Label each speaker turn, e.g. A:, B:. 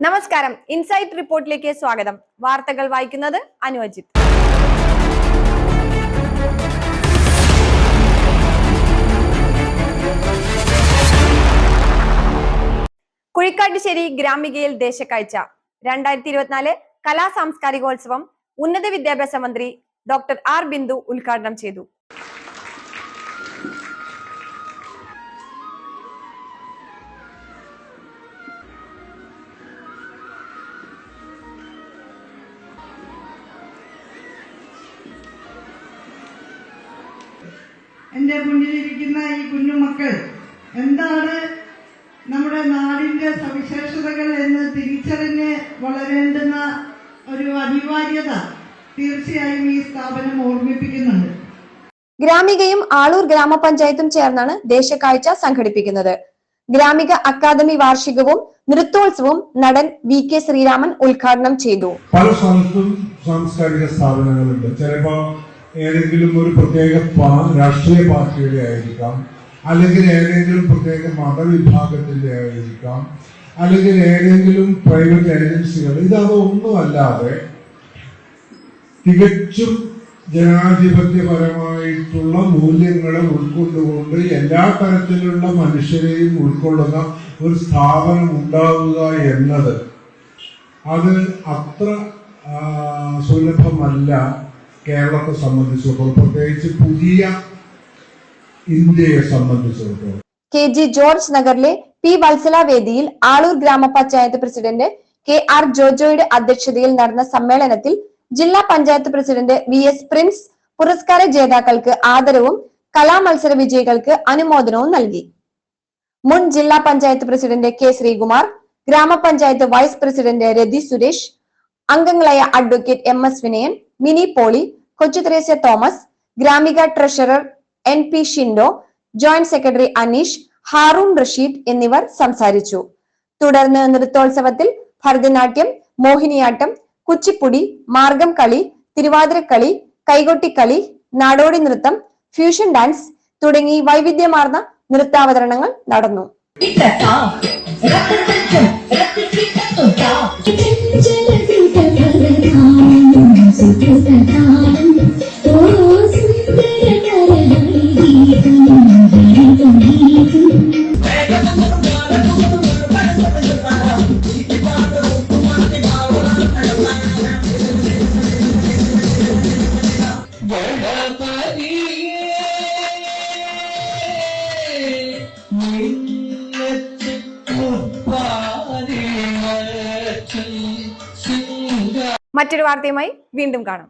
A: നമസ്കാരം. ഇൻസൈറ്റ് റിപ്പോർട്ടിലേക്ക് സ്വാഗതം. വാർത്തകൾ വായിക്കുന്നത് അനുവജിത് കുഴിക്കാട്ടുശ്ശേരി ഗ്രാമികയിൽ ദേശക്കാഴ്ച. രണ്ടായിരത്തി ഇരുപത്തിനാല് കലാ സാംസ്കാരികോത്സവം ഉന്നത വിദ്യാഭ്യാസ മന്ത്രി ഡോക്ടർ ആർ ബിന്ദു ഉദ്ഘാടനം ചെയ്തു.
B: എന്റെ മുന്നിലിരിക്കുന്ന ഈ കുഞ്ഞുമക്കൾ എന്താണ് നമ്മുടെ നാടിന്റെ സവിശേഷതകൾ എന്ന് തിരിച്ചറിഞ്ഞ് വളരേണ്ടുന്ന ഒരു അനിവാര്യത തീർച്ചയായും ഈ സ്ഥാപനം ഓർമ്മിപ്പിക്കുന്നുണ്ട്.
A: ഗ്രാമികയും ആളൂർ ഗ്രാമപഞ്ചായത്തും ചേർന്നാണ് ദേശക്കാഴ്ച സംഘടിപ്പിക്കുന്നത്. ഗ്രാമിക അക്കാദമി വാർഷികവും നൃത്തോത്സവവും നടൻ വി കെ ശ്രീരാമൻ ഉദ്ഘാടനം ചെയ്തു.
C: പല സ്ഥലത്തും സാംസ്കാരിക സ്ഥാപനങ്ങളുണ്ട്. ചിലപ്പോ ഏതെങ്കിലും ഒരു പ്രത്യേക രാഷ്ട്രീയ പാർട്ടിയുടെ ആയിരിക്കാം. അല്ലെങ്കിൽ ഏതെങ്കിലും പ്രത്യേക മതവിഭാഗത്തിന്റെ ആയിരിക്കാം. അല്ലെങ്കിൽ ഏതെങ്കിലും പ്രൈവറ്റ് ഏജൻസികൾ ഇതൊന്നും അല്ലാതെ തികച്ചും ജനാധിപത്യപരമായിട്ടുള്ള മൂല്യങ്ങളെ ഉൾക്കൊണ്ടുകൊണ്ട് എല്ലാ തരത്തിലുള്ള മനുഷ്യരെയും ഉൾക്കൊള്ളുന്ന ഒരു സ്ഥാപനം ഉണ്ടാവുക എന്നത് അത് അത്ര സുലഭമല്ല. കേരളത്തെ സംബന്ധിച്ചിടത്തോളം പ്രത്യേകിച്ച് പുതിയ ഇന്ത്യയെ സംബന്ധിച്ചിടത്തോളം.
A: കെ ജി ജോർജ് നഗറിലെ പി വത്സല വേദിയിൽ ആളൂർ ഗ്രാമപഞ്ചായത്ത് പ്രസിഡന്റ് കെ ആർ ജോജോയുടെ അധ്യക്ഷതയിൽ നടന്ന സമ്മേളനത്തിൽ ജില്ലാ panchayat president V S Prince പുരസ്കാര ജേതാക്കൾക്ക് ആദരവും കലാമത്സര വിജയികൾക്ക് അനുമോദനവും നൽകി. മുൻ ജില്ലാ പഞ്ചായത്ത് പ്രസിഡന്റ് കെ ശ്രീകുമാർ ഗ്രാമപഞ്ചായത്ത് വൈസ് പ്രസിഡന്റ് രതി സുരേഷ് അംഗങ്ങളായ advocate M S Vinayan Mini Poly Kochu Thresia Thomas Gramika treasurer N P Shindo joint secretary Aneesh Haroon Rasheed എന്നിവർ സംസാരിച്ചു. തുടർന്ന് നൃത്തോത്സവത്തിൽ ഭരതനാട്യം മോഹിനിയാട്ടം കുച്ചിപ്പുടി മാർഗം കളി തിരുവാതിരക്കളി കൈകൊട്ടിക്കളി നാടോടി നൃത്തം ഫ്യൂഷൻ ഡാൻസ് തുടങ്ങി വൈവിധ്യമാർന്ന നൃത്താവതരണങ്ങൾ നടന്നു.
D: 我在大。
A: മറ്റൊരു വാർത്തയുമായി വീണ്ടും കാണാം.